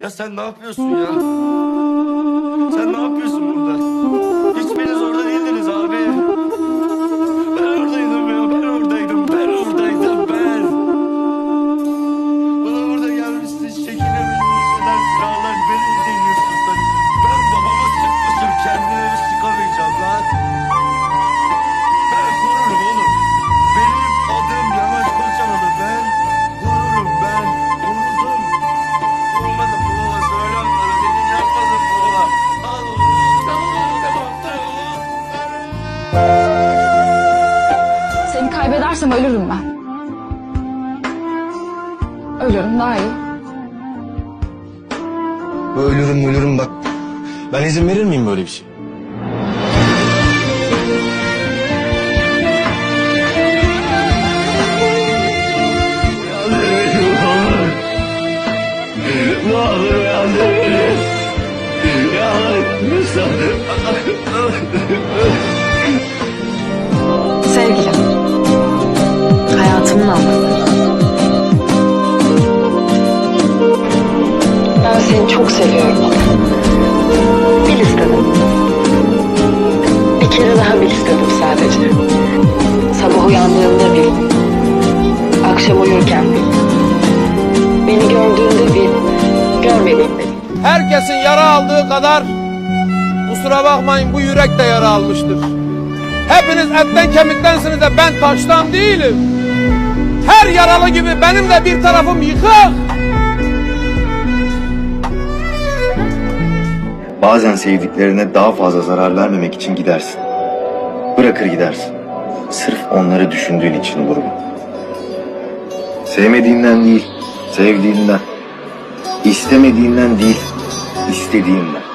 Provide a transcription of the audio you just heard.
Ya sen ne yapıyorsun ya? Sen ne yapıyorsun Seni kaybedersem ölürüm ben. Ölürüm daha iyi. Ölürüm ölürüm bak. Ben izin verir miyim böyle bir şey? Ne olur uyandır beni. Ya lütfen. Çok seviyorum. Bil istedim. Bir kere daha bil istedim sadece. Sabah uyandığında bil. Akşam uyurken bil. Beni gördüğünde bil. Görmediğinde bil. Herkesin yara aldığı kadar kusura bakmayın bu yürek de yara almıştır. Hepiniz etten kemiktensiniz de ben taştan değilim. Her yaralı gibi benim de bir tarafım yıkık. Bazen sevdiklerine daha fazla zarar vermemek için gidersin. Bırakır gidersin. Sırf onları düşündüğün için olur bu. Sevmediğinden değil, sevdiğinden. İstemediğinden değil, istediğinden.